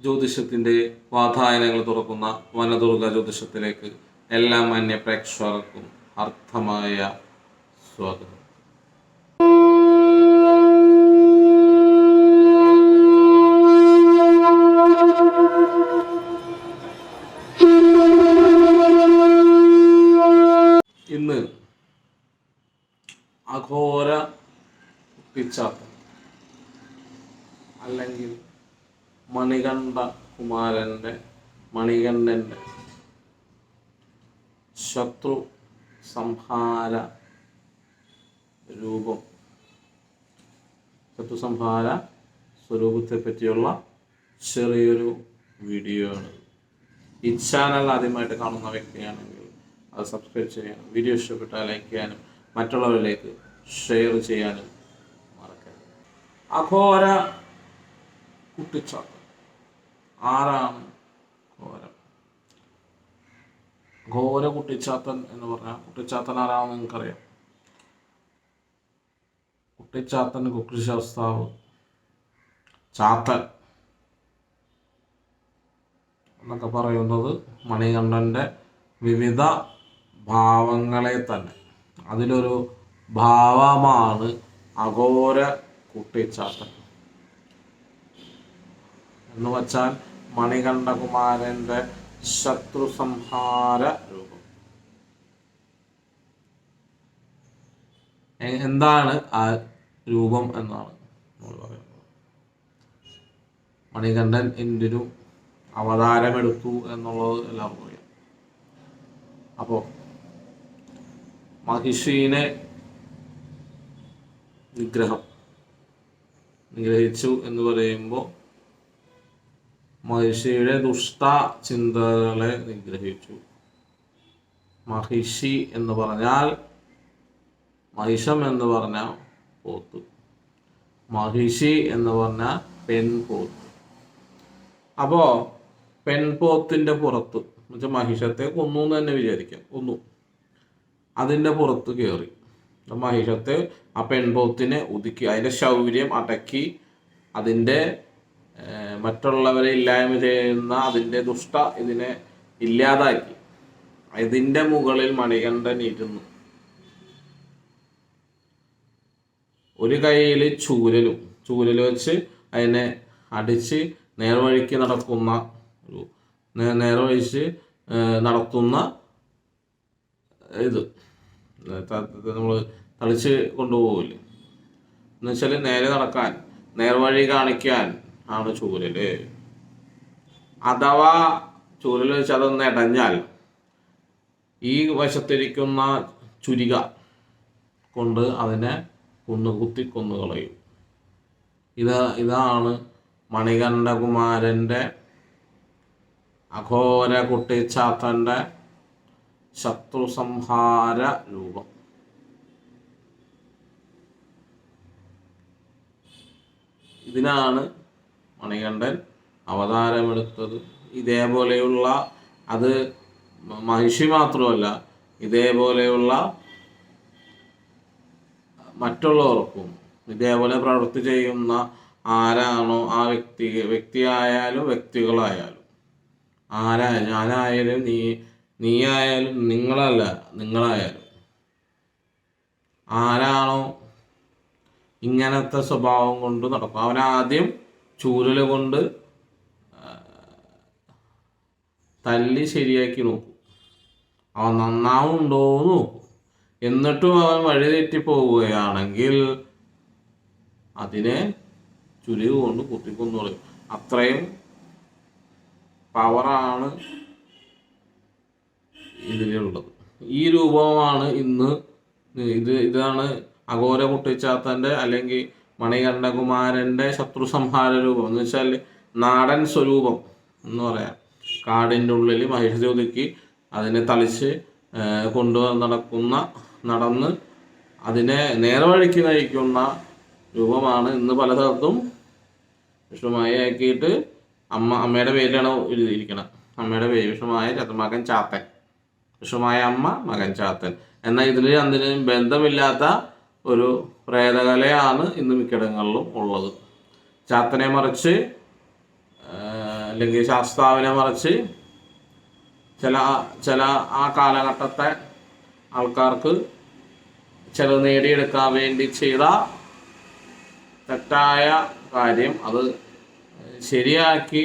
ജ്യോതിഷത്തിന്റെ വാതായനങ്ങൾ തുറക്കുന്ന വനദുർഗ ജ്യോതിഷത്തിലേക്ക് എല്ലാ മാന്യ പ്രേക്ഷകർക്കും അർത്ഥമായ സ്വാഗതം. ഇന്ന് അഘോര കുട്ടിച്ചാത്തൻ അല്ലെങ്കിൽ മണികണ്ഠ കുമാരന്റെ മണികണ്ഠന്റെ ശത്രു സംഹാര രൂപം. ശത്രു സംഹാര സ്വരൂപത്തെ പറ്റിയുള്ള ചെറിയൊരു വീഡിയോ ആണ് ഈ ചാനൽ ആദ്യമായിട്ട് കാണുന്ന വ്യക്തിയാണെങ്കിൽ അത് സബ്സ്ക്രൈബ് ചെയ്യാനും വീഡിയോ ഇഷ്ടപ്പെട്ടാൽ ലൈക്ക് ചെയ്യാനും മറ്റുള്ളവരിലേക്ക് ഷെയർ ചെയ്യാനും മറക്കരുത്. അഘോര കുട്ടിച്ചാത്തൻ ആരാണ് ഘോരം. ഘോര കുട്ടിച്ചാത്തൻ എന്ന് പറഞ്ഞാൽ കുട്ടിച്ചാത്തൻ ആരാണെന്ന് നിങ്ങൾക്കറിയാം? കുട്ടിച്ചാത്തൻ കുക്കൃശാസ്താവ് ചാത്തൻ എന്നൊക്കെ പറയുന്നത് മണികണ്ഠന്റെ വിവിധ ഭാവങ്ങളെ തന്നെ. അതിലൊരു ഭാവമാണ് അഘോര കുട്ടിച്ചാത്തൻ. എന്ന് വച്ചാൽ മണികണ്ഠകുമാരന്റെ ശത്രു സംഹാര രൂപം എന്താണ് ആ രൂപം എന്നാണ് മണികണ്ഠൻ എന്തിനു അവതാരമെടുത്തു എന്നുള്ളത് എല്ലാവർക്കും അറിയാം. അപ്പോൾ മഹിഷീനെ നിഗ്രഹം നിഗ്രഹിച്ചു എന്ന് പറയുമ്പോൾ മഹിഷിയുടെ ദുഷ്ട ചിന്തകളെ നിഗ്രഹിച്ചു. മഹിഷി എന്ന് പറഞ്ഞാൽ മഹിഷം എന്ന് പറഞ്ഞാൽ പോത്ത്. മഹിഷി എന്ന് പറഞ്ഞാൽ പെൺപോത്ത്. അപ്പോ പെൺപോത്തിന്റെ പുറത്ത് എന്നുവെച്ചാൽ മഹിഷത്തെ കൊന്നു എന്ന് തന്നെ വിചാരിക്കാം. കൊന്നു. അതിന്റെ പുറത്ത് കയറി മഹിഷത്തെ ആ പെൺപോത്തിനെ ഒതുക്കി അതിന്റെ ശൗര്യം അടക്കി അതിന്റെ മറ്റുള്ളവരെ ഇല്ലായ്മ ചെയ്യുന്ന അതിന്റെ ദുഷ്ട ഇതിനെ ഇല്ലാതാക്കി. ഇതിന്റെ മുകളിൽ മണികണ്ഠൻ ഇരുന്നു. ഒരു കയ്യിൽ ചൂരലും ചൂരൽ വെച്ച് അതിനെ അടിച്ച് നേർവഴിക്ക് നടക്കുന്ന ഒരു നേർവഴിച്ച് നടത്തുന്ന ഇത്. നമ്മൾ തളിച്ച് കൊണ്ടുപോകില്ലേ എന്നുവെച്ചാൽ നേരെ നടക്കാൻ നേർവഴി കാണിക്കാൻ ആണ് ചൂരൽ. അഥവാ ചൂരൽ വെച്ച് അതൊന്ന് ഇടഞ്ഞാൽ ഈ വശത്തിരിക്കുന്ന ചുരിക കൊണ്ട് അതിനെ കൊന്നു കുത്തി കൊന്നുകളയും ഇത് ഇതാണ് മണികണ്ഠകുമാരന്റെ അഘോര കുട്ടിച്ചാത്തന്റെ ശത്രു സംഹാര രൂപം. ഇതിനാണ് മണികണ്ഠൻ അവതാരമെടുത്തത് ഇതേപോലെയുള്ള അത് മഹിഷി മാത്രമല്ല ഇതേപോലെയുള്ള മറ്റുള്ളവർക്കും ഇതേപോലെ പ്രവൃത്തി ചെയ്യുന്ന ആരാണോ ആ വ്യക്തി വ്യക്തിയായാലും വ്യക്തികളായാലും. ആരാ ഞാനായാലും നീ നീയായാലും നിങ്ങളല്ല നിങ്ങളായാലും. ആരാണോ ഇങ്ങനത്തെ സ്വഭാവം കൊണ്ട് നടക്കും. അവനാദ്യം ചൂരൽ കൊണ്ട് തല്ലി ശരിയാക്കി നോക്കും. അവൻ നന്നാവുണ്ടോ എന്ന് നോക്കും. എന്നിട്ടും അവൻ വഴിതെറ്റി പോവുകയാണെങ്കിൽ അതിനെ ചുരുവ് കൊണ്ട് കുത്തിക്കൊന്നു പറയും അത്രയും പവറാണ് ഇതിലുള്ളത്. ഈ രൂപമാണ് ഇന്ന് ഇത് ഇതാണ് അഘോര കുട്ടിച്ചാത്തന്റെ അല്ലെങ്കിൽ മണികണ്ഠകുമാരന്റെ ശത്രു സംഹാര രൂപം എന്ന് വെച്ചാൽ നാടൻ സ്വരൂപം എന്ന് പറയാം. കാടിന്റെ ഉള്ളിൽ മഹിഷജ്യോതിക്ക് അതിനെ തളിച്ച് കൊണ്ടു നടക്കുന്ന നടന്ന് അതിനെ നേർവഴിക്ക് നയിക്കുന്ന രൂപമാണ് ഇന്ന് പല സ്ഥലത്തും വിഷ്ണുമായി ആക്കിയിട്ട് അമ്മ അമ്മയുടെ പേരിലാണ് എഴുതിയിരിക്കണം. അമ്മയുടെ പേര് വിഷ്ണുമായ മകൻ ചാത്തൻ. വിഷ്ണുമായ അമ്മ മകൻ ചാത്തൻ. എന്നാൽ ഇതിൽ അതിന് ബന്ധമില്ലാത്ത ഒരു പ്രേതകലയാണ് ഇന്ന് മിക്കിടങ്ങളിലും ഉള്ളത്. ചാത്തനെ മറിച്ച് അല്ലെങ്കിൽ ശാസ്താവിനെ മറിച്ച് ചില ചില ആ കാലഘട്ടത്തെ ആൾക്കാർക്ക് ചില നേടിയെടുക്കാൻ വേണ്ടി ചെയ്ത തെറ്റായ കാര്യം അത് ശരിയാക്കി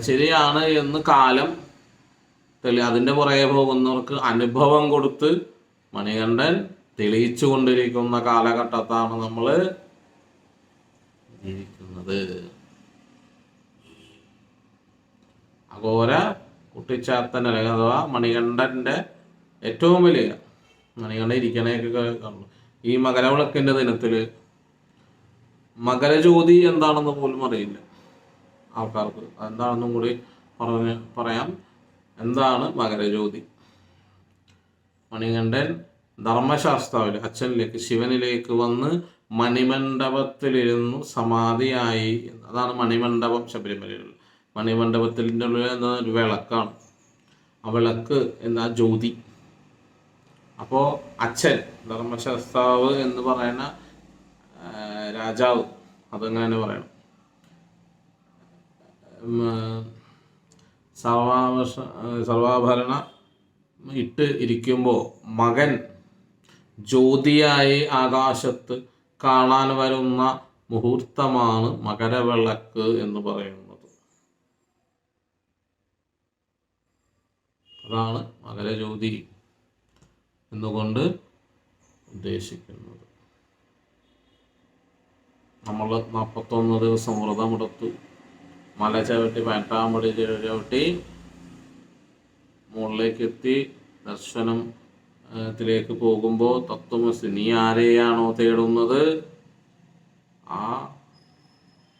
ശരിയാണ് എന്ന് കാലം അതിന്റെ പുറകെ പോകുന്നവർക്ക് അനുഭവം കൊടുത്ത് മണികണ്ഠൻ തെളിയിച്ചു കൊണ്ടിരിക്കുന്ന കാലഘട്ടത്താണ് നമ്മൾ ജീവിക്കുന്നത്. അഘോര കുട്ടിച്ചാത്തൻ അല്ലെങ്കിൽ അഥവാ മണികണ്ഠന്റെ ഏറ്റവും വലിയ മണികണ്ഠൻ ഇരിക്കണേക്ക് ഈ മകരവിളക്കിന്റെ ദിനത്തിൽ മകരജ്യോതി എന്താണെന്ന് പോലും അറിയില്ല ആൾക്കാർക്ക്. എന്താണെന്നും കൂടി പറഞ്ഞ് പറയാം. എന്താണ് മകരജ്യോതി? മണികണ്ഠൻ ധർമ്മശാസ്താവിൽ അച്ഛനിലേക്ക് ശിവനിലേക്ക് വന്ന് മണിമണ്ഡപത്തിലിരുന്നു സമാധിയായി. അതാണ് മണിമണ്ഡപം ശബരിമലയിൽ. മണിമണ്ഡപത്തിന്റെ ഉള്ളിൽ എന്ന ഒരു വിളക്കാണ്. ആ വിളക്ക് എന്ന ജ്യോതി. അപ്പോൾ അച്ഛൻ ധർമ്മശാസ്താവ് എന്ന് പറയുന്ന രാജാവ് അതങ്ങനെ തന്നെ പറയണം സർവാഭരണ സർവാഭരണ ഇട്ട് ഇരിക്കുമ്പോൾ മകൻ ജ്യോതിയായി ആകാശത്ത് കാണാൻ വരുന്ന മുഹൂർത്തമാണ് മകരവിളക്ക് എന്ന് പറയുന്നത്. അതാണ് മകരജ്യോതി എന്നുകൊണ്ട് ഉദ്ദേശിക്കുന്നത്. നമ്മൾ നാൽപ്പത്തൊന്ന് ദിവസം വ്രതമെടുത്തു. മല ചവിട്ടി പതിനെട്ടാമ്പടി ചവിട്ടി മുകളിലേക്ക് എത്തി ദർശനം ത്തിലേക്ക് പോകുമ്പോൾ തത്വമസി നീ ആരെയാണോ തേടുന്നത്? ആ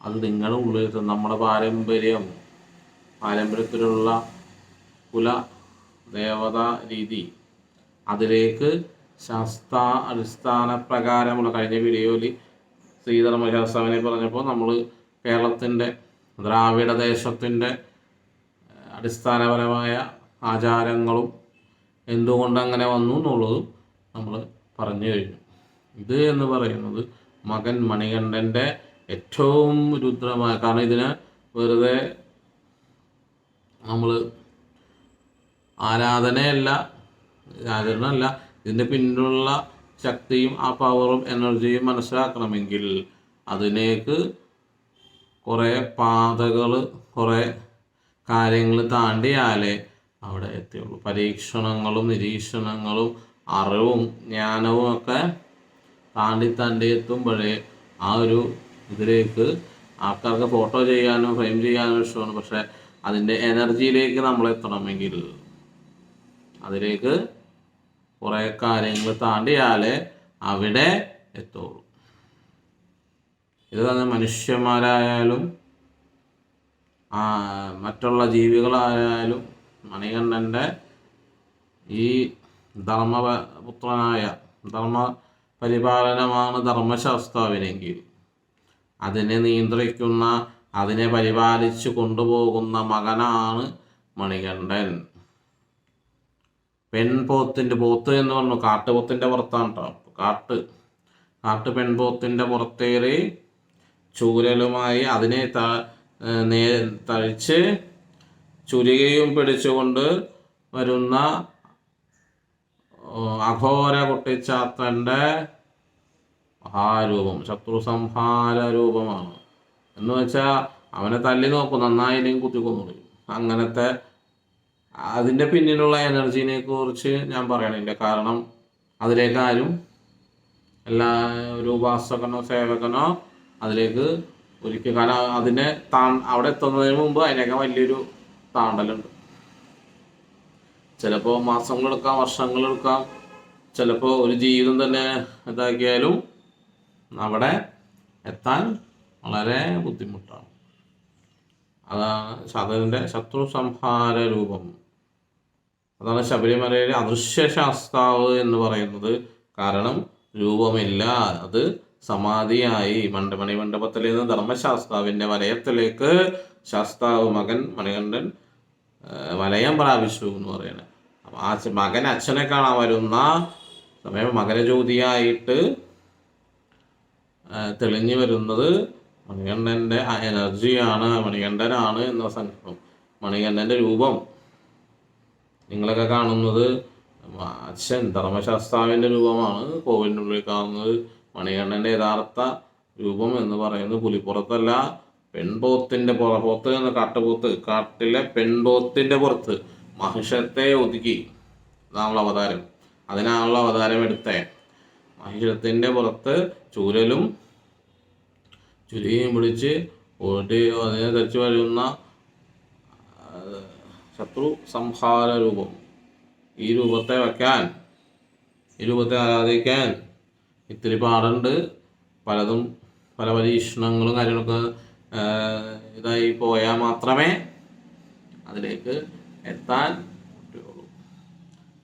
അത് നിങ്ങളുടെ ഉള്ളിൽ നമ്മുടെ പാരമ്പര്യം പാരമ്പര്യത്തിലുള്ള കുല ദേവതാ രീതി അതിലേക്ക് ശാസ്ത്ര അടിസ്ഥാന പ്രകാരമുള്ള കഴിഞ്ഞ വീഡിയോയിൽ ശ്രീധർമ്മശാസ്താവിനെ പറഞ്ഞപ്പോൾ നമ്മൾ കേരളത്തിന്റെ ദ്രാവിഡ ദേശത്തിന്റെ അടിസ്ഥാനപരമായ ആചാരങ്ങളും എന്തുകൊണ്ട് അങ്ങനെ വന്നു എന്നുള്ളതും നമ്മൾ പറഞ്ഞു കഴിഞ്ഞു. ഇത് എന്ന് പറയുന്നത് മകൻ മണികണ്ഠന്റെ ഏറ്റവും രുദ്രമായ കാരണം ഇതിനെ വെറുതെ നമ്മൾ ആരാധനയല്ല ആചരണമല്ല ഇതിന്റെ പിന്നിലുള്ള ശക്തിയും ആ പവറും എനർജിയും മനസ്സിലാക്കണമെങ്കിൽ അതിലേക്ക് കുറേ പാതകൾ കുറേ കാര്യങ്ങൾ താണ്ടിയാലേ അവിടെ എത്തിയുള്ളൂ. പരീക്ഷണങ്ങളും നിരീക്ഷണങ്ങളും അറിവും ജ്ഞാനവും ഒക്കെ താണ്ടി താണ്ടി എത്തുമ്പോഴേ ആ ഒരു ഇതിലേക്ക് ആൾക്കാർക്ക് ഫോട്ടോ ചെയ്യാനും ഫ്രെയിം ചെയ്യാനും ഇഷ്ടമാണ്. പക്ഷെ അതിന്റെ എനർജിയിലേക്ക് നമ്മൾ എത്തണമെങ്കിൽ അതിലേക്ക് കുറേ കാര്യങ്ങൾ താണ്ടിയാലേ അവിടെ എത്തുള്ളൂ. ഇത് തന്നെ മനുഷ്യന്മാരായാലും മറ്റുള്ള ജീവികളായാലും മണികണ്ഠന്റെ ഈ ധർമ്മപുത്രനായ ധർമ്മ പരിപാലനമാണ് ധർമ്മശാസ്താവിനെങ്കിൽ. അതിനെ നിയന്ത്രിക്കുന്ന അതിനെ പരിപാലിച്ചു കൊണ്ടുപോകുന്ന മകനാണ് മണികണ്ഠൻ. പെൺപോത്തിന്റെ പോത്ത് എന്ന് പറഞ്ഞു. കാട്ടുപോത്തിന്റെ പുറത്താണ് കേട്ടോ കാട്ട്. കാട്ട് പെൺപോത്തിന്റെ പുറത്തേറി ചൂരലുമായി അതിനെ ത നേ തഴിച്ച് ചുരികയും പിടിച്ചുകൊണ്ട് വരുന്ന അഘോര കുട്ടിച്ചാത്തന്റെ മഹാരൂപം ശത്രു സംഹാര രൂപമാണ് എന്ന് വെച്ചാൽ അവനെ തല്ലി നോക്കും നന്നായില്ലെങ്കിൽ കുത്തിക്കൊന്നു അങ്ങനത്തെ അതിന്റെ പിന്നിലുള്ള എനർജീനെ കുറിച്ച് ഞാൻ പറയണില്ല കാരണം. അതിലേക്ക് ആരും എല്ലാ ഒരു ഉപാസകനോ സേവകനോ അതിലേക്ക് ഒരിക്കൽ കാരണം അതിനെ താ അവിടെ എത്തുന്നതിന് മുമ്പ് അതിനൊക്കെ വലിയൊരു താണ്ടലുണ്ട്. ചിലപ്പോൾ മാസങ്ങളെടുക്കാം വർഷങ്ങളെടുക്കാം. ചിലപ്പോൾ ഒരു ജീവിതം തന്നെ ഇതാക്കിയാലും അവിടെ എത്താൻ വളരെ ബുദ്ധിമുട്ടാണ്. അതാണ് അതിന്റെ ശത്രു സംഹാര രൂപം. അതാണ് ശബരിമലയിലെ അദൃശ്യ ശാസ്താവ് എന്ന് പറയുന്നത്. കാരണം രൂപമില്ല അത് സമാധിയായി. മണ്ഡമണി മണ്ഡപത്തിൽ നിന്ന് ധർമ്മശാസ്താവിന്റെ വലയത്തിലേക്ക് ശാസ്താവ് മകൻ മണികണ്ഠൻ വലയം പ്രാപിച്ചു എന്ന് പറയുന്നത് അപ്പം ആ മകൻ അച്ഛനെ കാണാൻ വരുന്ന സമയം മകരജ്യോതിയായിട്ട് തെളിഞ്ഞു വരുന്നത് മണികണ്ഠന്റെ എനർജിയാണ് മണികണ്ഠനാണ് എന്ന സങ്കല്പം മണികണ്ഠന്റെ രൂപം. നിങ്ങളൊക്കെ കാണുന്നത് അച്ഛൻ ധർമ്മശാസ്താവിന്റെ രൂപമാണ് കോവിലിനുള്ളിൽ കാണുന്നത് മണികണ്ഠന്റെ യഥാർത്ഥ രൂപം എന്ന് പറയുന്നത് പുലിപ്പുറത്തല്ല പെൺപോത്തിന്റെ പുറപോത്ത് എന്ന കാട്ടുപോത്ത് കാട്ടിലെ പെൺപോത്തിന്റെ പുറത്ത് മഹിഷത്തെ ഒതുക്കി. അതാണുള്ള അവതാരം. അതിനാണുള്ള അവതാരം എടുത്തേ. മഹിഷത്തിന്റെ പുറത്ത് ചൂരലും ചുരിയും പിടിച്ച് ഓടി അതിനെ ധരിച്ചു വരുന്ന ശത്രു സംഹാര രൂപം. ഈ രൂപത്തെ വെക്കാൻ ഈ രൂപത്തെ ആരാധിക്കാൻ ഇത്തിരി പാടുണ്ട്. പലതും പല പരീക്ഷണങ്ങളും കാര്യങ്ങളൊക്കെ ഇതായി പോയാൽ മാത്രമേ അതിലേക്ക് എത്താൻ പറ്റുള്ളൂ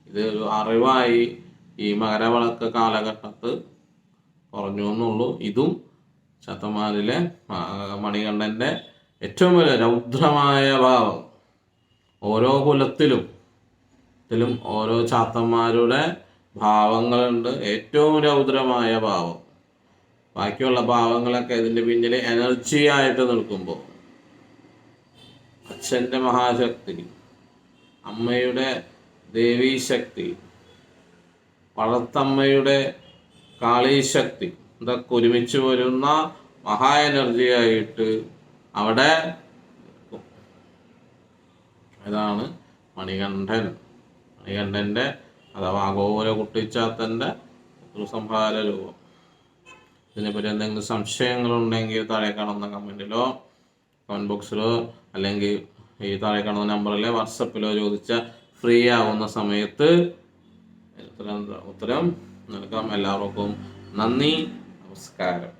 ഇത് ഒരു അറിവായി ഈ മകരവിളക്ക് കാലഘട്ടത്ത് കുറഞ്ഞു എന്നുള്ളൂ. ഇതും ശതമാനിലെ മണികണ്ഠന്റെ ഏറ്റവും വലിയ രൗദ്രമായ ഭാവം. ഓരോ കുലത്തിലും ത്തിലും ഓരോ ചാത്തന്മാരുടെ ഭാവങ്ങളുണ്ട്. ഏറ്റവും രൗദ്രമായ ഭാവം. ബാക്കിയുള്ള ഭാവങ്ങളൊക്കെ ഇതിന്റെ പിന്നിൽ എനർജി ആയിട്ട് നിൽക്കുമ്പോൾ അച്ഛന്റെ മഹാശക്തി അമ്മയുടെ ദേവീശക്തി വളർത്തമ്മയുടെ കാളീശക്തി ഇതൊക്കെ ഒരുമിച്ച് വരുന്ന മഹാ എനർജി ആയിട്ട് അവിടെ. ഇതാണ് മണികണ്ഠൻ മണികണ്ഠന്റെ അഥവാ അഘോര കുട്ടിച്ചാത്തന്റെ സംഹാര രൂപം ഇതിനെപ്പറ്റി എന്തെങ്കിലും സംശയങ്ങളുണ്ടെങ്കിൽ താഴെ കാണുന്ന കമന്റിലോ കമന്റ് ബോക്സിലോ അല്ലെങ്കിൽ ഈ താഴെ കാണുന്ന നമ്പറിലെ വാട്സപ്പിലോ ചോദിച്ച ഫ്രീ ആവുന്ന സമയത്ത് ഉത്തരം ഉത്തരം നൽകാം. എല്ലാവർക്കും നന്ദി. നമസ്കാരം.